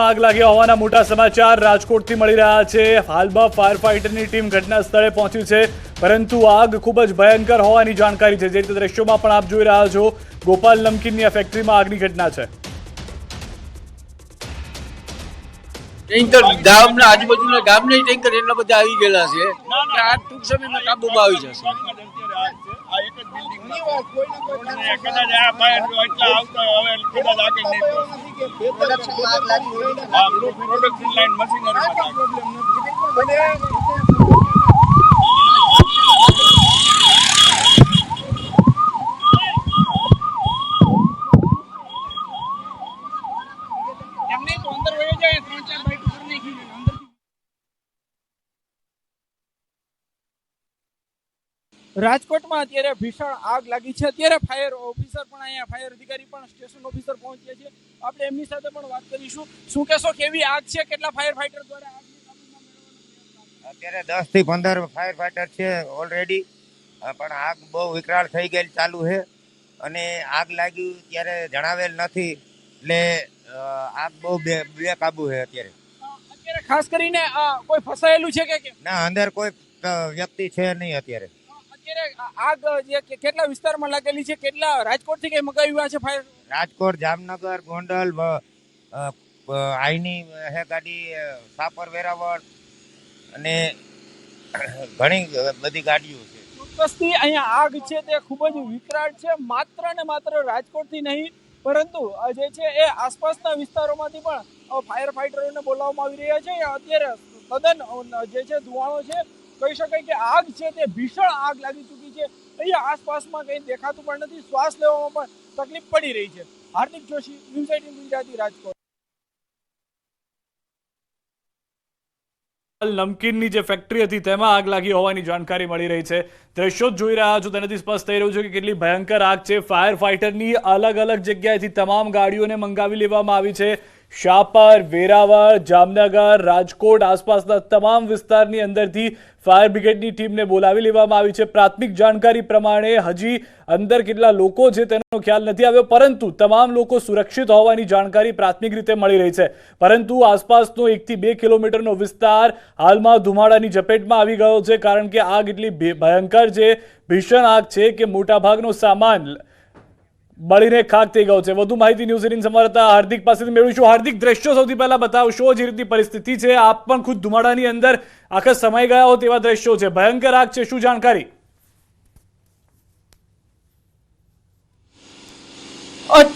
આગ લાગ્યા હોવાના મોટા સમાચાર રાજકોટથી મળી રહ્યા છે. હાલમાં ફાયર ફાઇટરની ટીમ ઘટના સ્થળે પહોંચી છે પરંતુ આગ ખૂબ જ ભયંકર હોવાની જાણકારી છે. જે રીતે દ્રશ્યોમાં પણ આપ જોઈ રહ્યા છો ગોપાલ નમકીનની આ ફેક્ટરીમાં આગની ઘટના છે. ટેન્કર ગામના આજુબાજુના ગામના ટેન્કર એટલા બધા આવી ગયેલા છે આ ટૂંક સમયમાં કાબુમાં આવી જશે. કદાચ આ ફાયર એટલે આવતા હવે કદાચ આગળ નહીં પ્રોડક્શન લાઈન મશીનરીમાં એમને તો અંદર વયો જાય ત્રણ ચાર બાઈક ઉપર નાખી દે અંદર રાજકોટમાં અત્યારે ભીષણ આગ લાગી છે. અત્યારે ફાયર ઓફિસર પણ અહીંયા ફાયર અધિકારી પણ સ્ટેશન ઓફિસર પહોંચ્યા છે. આપણે એમની સાથે પણ વાત કરીશું. શું કહેશો કેવી આગ છે? કેટલા ફાયર ફાઈટર દ્વારા અત્યારે દસથી પંદર ફાયર ફાઈટર છે ઓલરેડી પણ આગ બહુ વિકરાળ થઈ ગયેલ ચાલુ છે. અને આગ લાગ્યું ત્યારે જણાવેલ નથી. એટલે આગ બહુ બે બેકાબુ છે અત્યારે. અત્યારે ખાસ કરીને કોઈ ફસાયેલું છે કે ના અંદર કોઈ વ્યક્તિ છે નહીં અત્યારે. અત્યારે આગ જે કે- કેટલા વિસ્તારમાં લાગેલી છે? કેટલા રાજકોટથી કઈ મગાવ્યા છે ફાયર રાજકોટ જામનગર ગોંડલ આઈની હે ગાડી સાપર વેરાવળ અને ઘણી બધી ગાડીઓ છે. ચોક્કસથી અહીંયા આગ છે તે ખૂબ જ વિકરાળ છે માત્ર ને માત્ર રાજકોટથી નહીં પરંતુ જે છે એ આસપાસના વિસ્તારોમાંથી પણ ફાયર ફાઈટરોને બોલાવવામાં આવી રહ્યા છે. અત્યારે તદ્દન જે છે ધુવાણો છે કહી શકાય કે આગ છે તે ભીષણ આગ લાગી ચૂકી છે. અહીંયા આસપાસમાં કંઈ દેખાતું પણ નથી. શ્વાસ લેવામાં પણ તકલીફ પડી રહી છે. Hardik Joshi news eighteen Gujarati Rajkot. નમકીનની જે ફેક્ટરી હતી, તેમાં આગ લાગી હોવાની જાણકારી મળી રહી છે. દ્રશ્યો જ જોઈ રહ્યા છો, તેનાથી સ્પષ્ટ થઈ રહ્યું છે કે કેટલી ભયંકર આગ છે. ફાયર ફાઇટરની અલગ અલગ જગ્યાએથી તમામ ગાડીઓને મંગાવી લેવામાં આવી છે. શાપર વેરાવળ, જામનગર, રાજકોટ આસપાસના તમામ વિસ્તારની અંદરથી ફાયર બ્રિગેડની ટીમને બોલાવી લેવામાં આવી છે. પ્રાથમિક જાણકારી પ્રમાણે હજી અંદર કેટલા લોકો છે તેનો ખ્યાલ નથી આવ્યો, પરંતુ તમામ લોકો સુરક્ષિત હોવાની જાણકારી પ્રાથમિક રીતે મળી રહી છે. પરંતુ આસપાસનો એકથી બે કિલોમીટરનો વિસ્તાર હાલમાં ધુમાડાની ઝપેટમાં આવી ગયો છે, કારણ કે આગ એટલી ભયંકર છે, ભીષણ આગ છે કે મોટાભાગનો સામાન બળીને ખાક થઈ ગયો છે. વધુ માહિતી ન્યૂઝ એટીન સંવાદદાતા હાર્દિક પાસેથી મેળવીશું. હાર્દિક, દ્રશ્યો સૌથી પહેલા બતાવશો જે રીતની પરિસ્થિતિ છે? આપ પણ ખુદ ધુમાડાની અંદર આખા સમાઈ ગયા હો તેવા દ્રશ્યો છે. ભયંકર આગ છે. શું જાણકારી?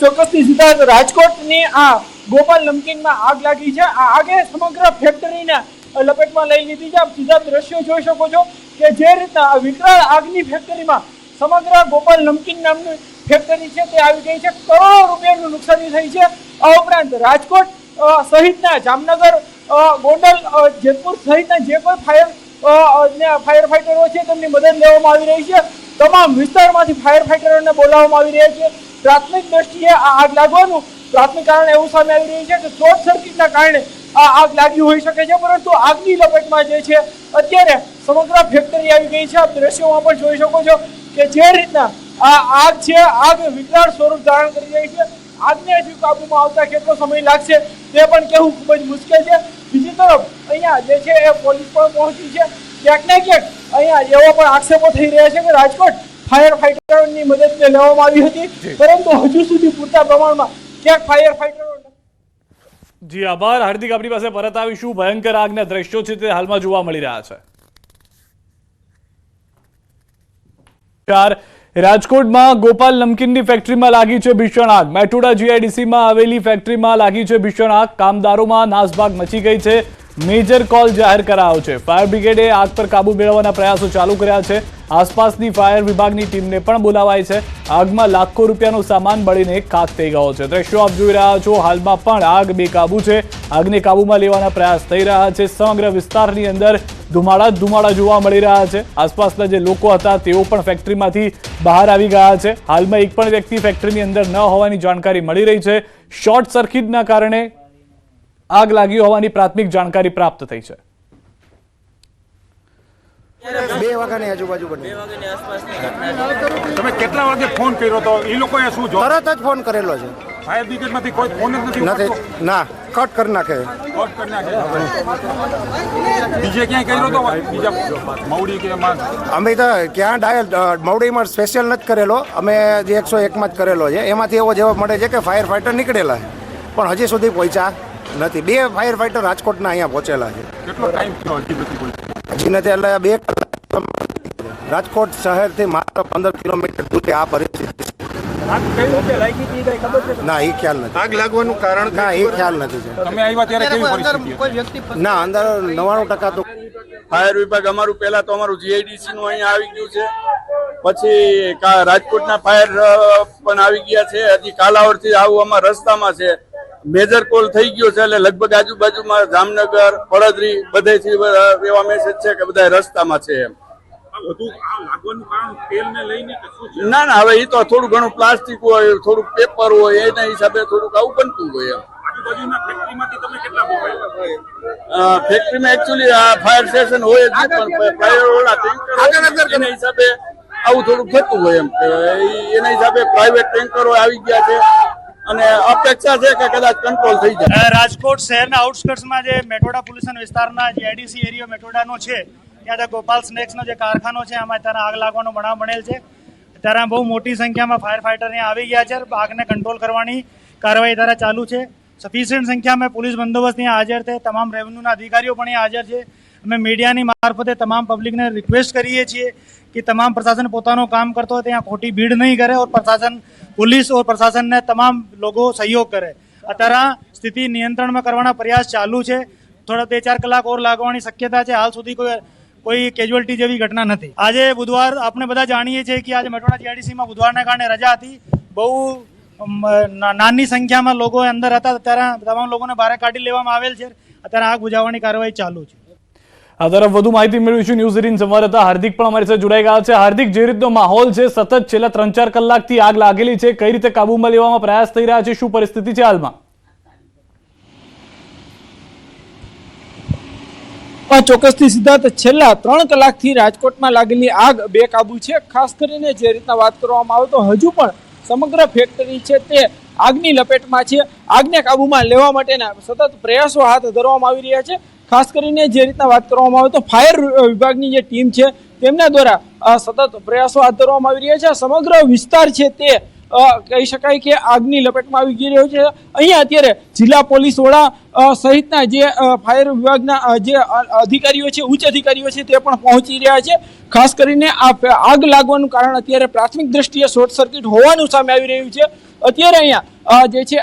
ચોક્કસથી સિદ્ધાર્થ રાજકોટની આ ગોપાલ નમકીનમાં આગ લાગી છે. આ આગે સમગ્ર ફેક્ટરીને લપેટમાં લઈ લીધી છે. આપ સીધા દ્રશ્યો જોઈ શકો છો કે જે રીતના વિકરાળ આગની ફેક્ટરીમાં સમગ્ર ગોપાલ નમકીન નામની ફેક્ટરી છે તે આવી ગઈ છે. કરોડો રૂપિયાનું નુકસાની થઈ છે. આ ઉપરાંત રાજકોટ સહિતના જામનગર ગોંડલ જેતપુર સહિતના જે કોઈ ફાયર ફાયર ફાઈટરો છે તેમની મદદ લેવામાં આવી રહી છે. તમામ વિસ્તારમાંથી ફાયર ફાઈટરોને બોલાવવામાં આવી રહ્યા છે. પ્રાથમિક દ્રષ્ટિએ આ આગ લાગવાનું પ્રાથમિક કારણ એવું સામે આવી રહ્યું છે કે શોર્ટ સર્કિટના કારણે આ આગ લાગી હોઈ શકે છે. પરંતુ આગની લપેટમાં જે છે, અત્યારે સમગ્ર ફેક્ટરી આવી ગઈ છે. આપ દ્રશ્યોમાં પણ જોઈ શકો છો કે જે રીતના આ આગ છે આગ વિકરાળ સ્વરૂપ ધારણ કરી રહી છે. આગને હજુ કાબુમાં આવતા કેટલો સમય લાગશે તે પણ કહેવું ખૂબ જ મુશ્કેલ છે. બીજી તરફ અહીંયા જે છે એ પોલીસ પણ પહોંચી છે. ક્યાંક ને ક્યાંક અહીંયા એવા પણ આક્ષેપો થઈ રહ્યા છે કે રાજકોટ ફાયર ફાઈટરોની મદદને લેવામાં આવી હતી. પરંતુ હજુ સુધી પૂરતા પ્રમાણમાં ક્યાંક ફાયર ફાઈટરો જી આભાર. હાર્દિક આપણી પાસે પરત આવીશું. ભયંકર આગના દ્રશ્યો છે તે હાલમાં જોવા મળી રહ્યા છે. ચાર રાજકોટમાં ગોપાલ નમકીનની ફેક્ટરીમાં લાગી છે ભીષણ આગ. મેટોડા જીઆઈડીસીમાં આવેલી ફેક્ટરીમાં લાગી છે ભીષણ આગ. કામદારોમાં નાસભાગ મચી ગઈ છે. મેજર કોલ જાહેર કરાયો છે. ફાયર બ્રિગેડે આગ પર કાબુ મેળવવાના પ્રયાસો ચાલુ કર્યા છે. આસપાસની ફાયર વિભાગની ટીમને પણ બોલાવાય છે. આગમાં લાખો રૂપિયાનો સામાન બળીને ખાક થઈ ગયો છે. દ્રશ્યો આપ જોઈ રહ્યા છો. હાલમાં પણ આગ બેકાબુ છે. આગને કાબુમાં લેવાના પ્રયાસ થઈ રહ્યા છે. સમગ્ર વિસ્તારની અંદર ધુમાડા જ ધુમાડા જોવા મળી રહ્યા છે. આસપાસના જે લોકો હતા, તેઓ પણ ફેક્ટરીમાંથી બહાર આવી ગયા છે. હાલમાં એક પણ વ્યક્તિ ફેક્ટરીની અંદર ન હોવાની જાણકારી મળી રહી છે. શોર્ટ સર્કિટના કારણે આગ લાગી હોવાની પ્રાથમિક જાણકારી પ્રાપ્ત થઈ છે. બે વાગ્યાની આજુબાજુ બની તમે કેટલા વાગે ફોન કર્યો તો? એ લોકોએ શું જો તરત જ ફોન કરેલો છે. ફાયર બ્રિગેડમાંથી કોઈ ફોન જ નથી નથી. ના કટ કરી નાખે. કોટ કરી નાખે. બીજે ક્યાંય કર્યો તો? બીજા મવડી કે અમે તો ક્યાં ડાયલ મવડીમાં સ્પેશિયલ નથી કરેલો. અમે જે એકસો એકમાં જ કરેલો છે. એમાંથી એવો જવાબ મળે છે કે ફાયર ફાઈટર નીકળેલા પણ હજી સુધી પહોંચ્યા. નથી. બે ફાયર ફાઈટર રાજકોટના અહીંયા પહોંચેલા છે. કેટલો ટાઈમ થયો હજી નથી હજી નથી એટલે બે કલાક રાજકોટ શહેરથી માત્ર પંદર કિલોમીટર દૂર આ પરિસ્થિતિ ના એ ખ્યાલ નથી. આગ લાગવાનું કારણ ના એ ખ્યાલ નથી છે તમે આવ્યા ત્યારે કેવી પરિસ્થિતિ ના અંદર નવાણું ટકા તો ફાયર વિભાગ અમારું પહેલા તો અમારું જીઆઈડીસી નું અહીંયા આવી ગયું છે. પછી કા- રાજકોટના ફાયર પણ આવી ગયા છે. હજી કાલાવડથી આવું અમારા રસ્તામાં છે. મેજર કોલ થઈ ગયો છે એટલે લગભગ આજુબાજુમાં જામનગર પડદરી બધેથી એવા મેસેજ છે કે બધા રસ્તામાં છે એમ. ને લઈને કે શું છે? ના ના હવે એ તો થોડું ઘણું પ્લાસ્ટિક હોય થોડુંક પેપર હોય એના હિસાબે થોડુંક આવું બનતું હોય એમ. ફેક્ટરીમાં એકચ્યુઅલી આ ફાયર સ્ટેશન હોય જ પણ ફાયર એના હિસાબે આવું થોડુંક થતું હોય એમ. કે એના હિસાબે પ્રાઇવેટ ટેન્કરો આવી ગયા છે. અને અપેક્ષા છે કે કદાચ કંટ્રોલ થઈ જાય. રાજકોટ શહેરના આઉટસ્કર્ટ્સમાં જે મેટોડા પોલ્યુશન વિસ્તારના જે એડીસી એરિયો મેટોડાનો છે, ત્યાં જે ગોપાલ સ્નેક્સનો જે કારખાનો છે, આમાં ત્યારે આગ લાગવાનો બનાવ બનેલ છે. ત્યારે બહુ મોટી સંખ્યામાં ફાયર ફાઈટર અહીંયા આવી ગયા છે, આગને કંટ્રોલ કરવાની કાર્યવાહી ત્યારે ચાલુ છે. સફિશિયન્ટ સંખ્યામાં પોલીસ બંદોબસ્ત અહીંયા હાજર છે, તમામ રેવન્યુના અધિકારીઓ પણ અહીંયા હાજર છે. અમે મીડિયાની મારફતે તમામ પબ્લિકને રિક્વેસ્ટ કરીએ છીએ કે તમામ પ્રશાસન પોતાનો કામ કરતો હોય ત્યાં ખોટી ભીડ નહીં કરે ઓર પ્રશાસન પોલીસ ઓર પ્રશાસનને તમામ લોકો સહયોગ કરે અત્યારે સ્થિતિ નિયંત્રણમાં કરવાના પ્રયાસ ચાલુ છે થોડા બે ચાર કલાક ઓર લાગવાની શક્યતા છે હાલ સુધી કોઈ કોઈ કેજ્યુઅલ્ટી જેવી ઘટના નથી આજે બુધવાર આપણે બધા જાણીએ છીએ કે આજે મટવાણા જીઆઈડીસીમાં બુધવારને કારણે રજા હતી બહુ નાની સંખ્યામાં લોકો અંદર હતા। અત્યારે તમામ લોકોને બહાર કાઢી લેવામાં આવેલ છે। અત્યારે આગ બુજાવવાની કાર્યવાહી ચાલુ છે। આ તરફ વધુ માહિતી મેળવીશું ન્યૂઝ એટીન સંવાદદાતા હાર્દિક પણ અમારી સાથે જોડાઈ ગયા છે. હાર્દિક, જે રીતનો માહોલ છે, સતત છેલ્લા ત્રણ ચાર કલાકથી આગ લાગેલી છે. કઈ રીતે કાબુમાં લેવામાં પ્રયાસ થઈ રહ્યા છે? શું પરિસ્થિતિ છે હાલમાં? ચોક્કસથી સિદ્ધાર્થ, છેલ્લા ત્રણ કલાકથી રાજકોટમાં લાગેલી આગ બેકાબુ છે. ખાસ કરીને જે રીતના વાત કરવામાં આવે તો હજુ પણ સમગ્ર ફેક્ટરી છે તે આગની લપેટમાં છે. આગને કાબૂમાં લેવા માટેના સતત પ્રયાસો હાથ ધરવામાં આવી રહ્યા છે. ખાસ કરીને જે રીતના વાત કરવામાં આવે તો ફાયર વિભાગની જે ટીમ છે, તેમના દ્વારા સતત પ્રયાસો હાથ ધરવામાં આવી રહ્યા છે. સમગ્ર વિસ્તાર છે તે કહી શકાય કે આગની લપેટમાં આવી ગઈ રહ્યો છે. અહીંયા અત્યારે જિલ્લા પોલીસ વડા સહિતના જે ફાયર વિભાગના જે અધિકારીઓ છે, ઉચ્ચ અધિકારીઓ છે તે પણ પહોંચી રહ્યા છે. ખાસ કરીને આ આગ લાગવાનું કારણ અત્યારે પ્રાથમિક દ્રષ્ટિએ શોર્ટ સર્કિટ હોવાનું સામે આવી રહ્યું છે. અત્યારે અહીંયા જે છે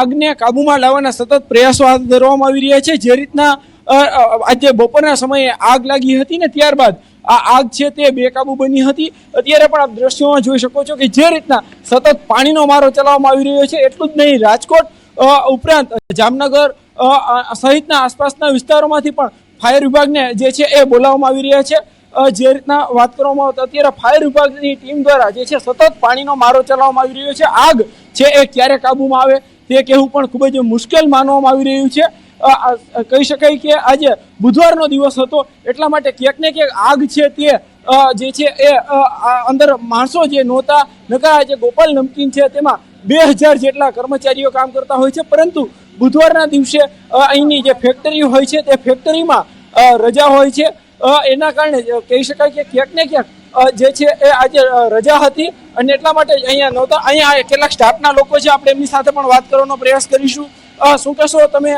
આગને કાબૂમાં લાવવાના સતત પ્રયાસો હાથ ધરવામાં આવી રહ્યા છે. જે રીતના આજે બપોરના સમયે આગ લાગી હતી ને ત્યારબાદ આ આગ છે તે બેકાબુ બની હતી. અત્યારે પણ આપ દ્રશ્યોમાં જોઈ શકો છો કે જે રીતના સતત પાણીનો મારો ચલાવવામાં આવી રહ્યો છે. એટલું જ નહીં, રાજકોટ ઉપરાંત જામનગર સહિતના આસપાસના વિસ્તારોમાંથી પણ ફાયર વિભાગને જે છે એ બોલાવવામાં આવી રહ્યા છે. જે રીતના વાત કરવામાં આવતા, અત્યારે ફાયર વિભાગની ટીમ દ્વારા જે છે સતત પાણીનો મારો ચલાવવામાં આવી રહ્યો છે. આગ છે એ ક્યારે કાબૂમાં આવે તે કહેવું પણ ખૂબ જ મુશ્કેલ માનવામાં આવી રહ્યું છે. કહી શકાય કે આજે બુધવારનો દિવસ હતો, એટલા માટે ક્યાંક ને ક્યાંક આગ છે તે જે છે એ અંદર માણસો જે નહોતા નકા જે ગોપાલ નમકીન છે તેમાં બે હજાર જેટલા કર્મચારીઓ કામ કરતા હોય છે. પરંતુ બુધવારના દિવસે અહીંની જે ફેક્ટરી હોય છે તે ફેક્ટરીમાં રજા હોય છે. એના કારણે કહી શકાય કે ક્યાંક ને ક્યાંક જે છે એ આજે રજા હતી અને એટલા માટે અહીંયા નહોતા. અહીંયા કેટલાક સ્ટાફના લોકો છે આપણે એમની સાથે પણ વાત કરવાનો પ્રયાસ કરીશું. શું કહેશો? તમે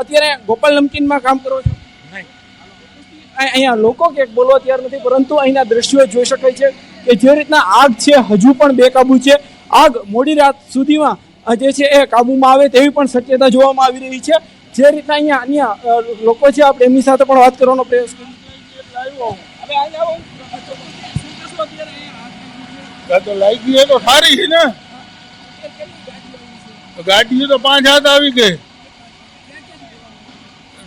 અત્યારે ગોપાલ નમકીનમાં કામ કરો છો? અહીંયા લોકો ક્યાંક બોલવા તૈયાર નથી પરંતુ અહીંના દ્રશ્યો જોઈ શકાય છે કે જે રીતના આગ છે હજુ પણ બેકાબુ છે. આગ મોડી રાત સુધીમાં જે છે એ કાબુમાં આવે તેવી પણ શક્યતા જોવામાં આવી રહી છે. જે રીતના અહીંયા અન્ય લોકો છે આપણે એમની સાથે પણ વાત કરવાનો પ્રયાસ કરીશું. તો લાગી હોય તો સારી છે ને? ગાડી તો પાંચ હાથ આવી ગઈ.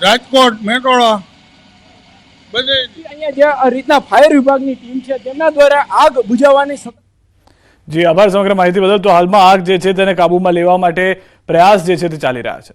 રાજકોટ મેટોળા. બધે અહીંયા જે આ રીતના ફાયર વિભાગની ટીમ છે તેમના દ્વારા આગ બુઝાવવાની સતત જી આભાર સમગ્ર માહિતી બદલ. તો હાલમાં આગ જે છે તેને કાબુમાં લેવા માટે પ્રયાસ જે છે તે ચાલી રહ્યા છે.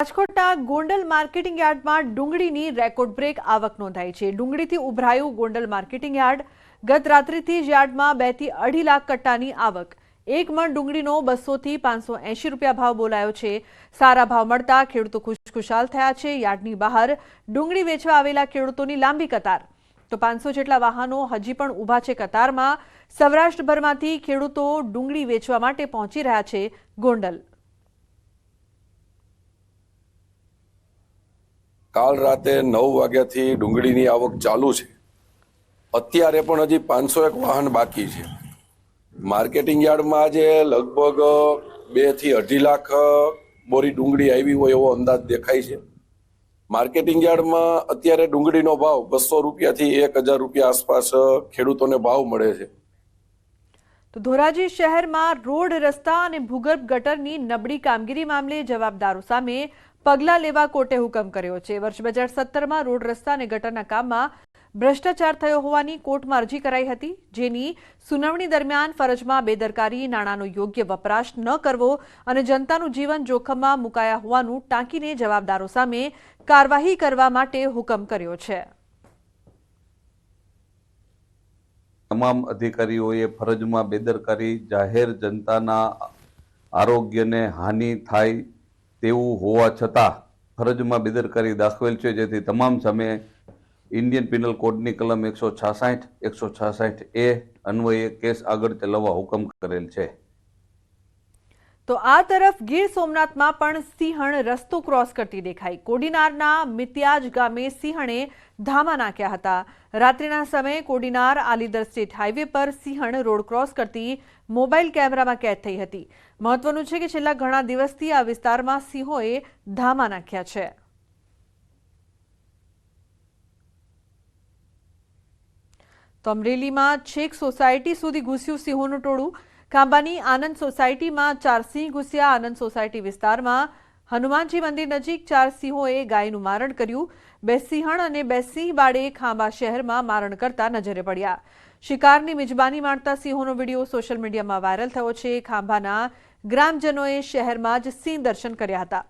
રાજકોટના ગોંડલ માર્કેટિંગ યાર્ડમાં ડુંગળીની રેકોર્ડ બ્રેક આવક નોંધાઈ છે. ડુંગળીથી ઉભરાયું ગોંડલ માર્કેટિંગ યાર્ડ ગત રાત્રિથી જ યાર્ડમાં બેથી અઢી લાખ કટ્ટાની આવક. એક મણ ડુંગળીનો બસોથી પાંચસો એંશી રૂપિયા ભાવ બોલાયો છે. સારા ભાવ મળતા ખેડૂતો ખુશખુશાલ થયા છે. યાર્ડની બહાર ડુંગળી વેચવા આવેલા ખેડૂતોની લાંબી કતાર. તો પાંચસો જેટલા વાહનો હજી પણ ઊભા છે કતારમાં. સૌરાષ્ટ્રભરમાંથી ખેડૂતો ડુંગળી વેચવા માટે પહોંચી રહ્યા છે ગોંડલ. કાલ રાતે નવ વાગ્યાથી ડુંગળીની આવક ચાલુ છે. અત્યારે પણ હજી પાંચસો એક વાહન બાકી છે. માર્કેટિંગ યાર્ડમાં આજે લગભગ બેથી અઢી લાખ બોરી ડુંગળી આવી હોય એવો અંદાજ દેખાય છે. માર્કેટિંગ યાર્ડમાં અત્યારે ડુંગળીનો ભાવ બસો રૂપિયાથી એક હજાર રૂપિયા આસપાસ ખેડૂતોને ભાવ મળે છે. તો ધોરાજી શહેરમાં રોડ રસ્તા અને ભૂગર્ભ ગટરની નબળી કામગીરી મામલે જવાબદારો સામે પગલાં લેવા કોર્ટે હુકમ કર્યો છે. વર્ષ બે હજાર સત્તરમાં રોડ રસ્તા અને ગટરના કામમાં ભ્રષ્ટાચાર થયો હોવાની કોર્ટમાં અરજી કરાઈ હતી, જેની સુનાવણી દરમિયાન ફરજમાં બેદરકારી, નાણાંનો યોગ્ય વપરાશ ન કરવો અને જનતાનું જીવન જોખમમાં મુકાયા હોવાનું ટાંકીને જવાબદારો સામે કાર્યવાહી કરવા માટે હુકમ કર્યો છે. તમામ અધિકારીઓએ ફરજમાં બેદરકારી, જાહેર જનતાના આરોગ્યને હાનિ થાય તેવું હોવા છતાં ફરજમાં બેદરકારી દાખવેલ છે, જેથી તમામ સામે ઇન્ડિયન પિનલ કોડની કલમ એકસો છાસઠ એકસો છાસઠ એ અન્વયે કેસ આગળ ચલાવવા હુકમ કરેલ છે. તો આ તરફ ગીર સોમનાથમાં પણ સિંહણ રસ્તો ક્રોસ કરતી દેખાઈ. કોડીનારના મિત્યાજ ગામે સિંહણે ધામા નાખ્યા હતા. રાત્રિના સમયે કોડીનાર આલીદર સ્ટેટ હાઈવે પર સિંહણ રોડ ક્રોસ કરતી મોબાઈલ કેમેરામાં કેદ થઈ હતી. મહત્વનું છે કે છેલ્લા ઘણા દિવસથી આ વિસ્તારમાં સિંહોએ ધામા નાખ્યા છે. તો અમરેલીમાં છેક સોસાયટી સુધી ઘૂસ્યું સિંહોનું ટોળું. ખાંભાની આનંદ સોસાયટીમાં ચાર સિંહ ઘૂસ્યા. આનંદ સોસાયટી વિસ્તારમાં હનુમાનજી મંદિર નજીક ચાર સિંહોએ ગાયનું મારણ કર્યું. બે સિંહણ અને બે સિંહ બાળે ખાંભા શહેરમાં મારણ કરતા નજરે પડ્યા. શિકારની મિજબાની માણતા સિંહોનો વીડિયો સોશિયલ મીડિયામાં વાયરલ થયો છે. ખાંભાના ગ્રામજનોએ શહેરમાં જ સિંહ દર્શન કર્યા હતા.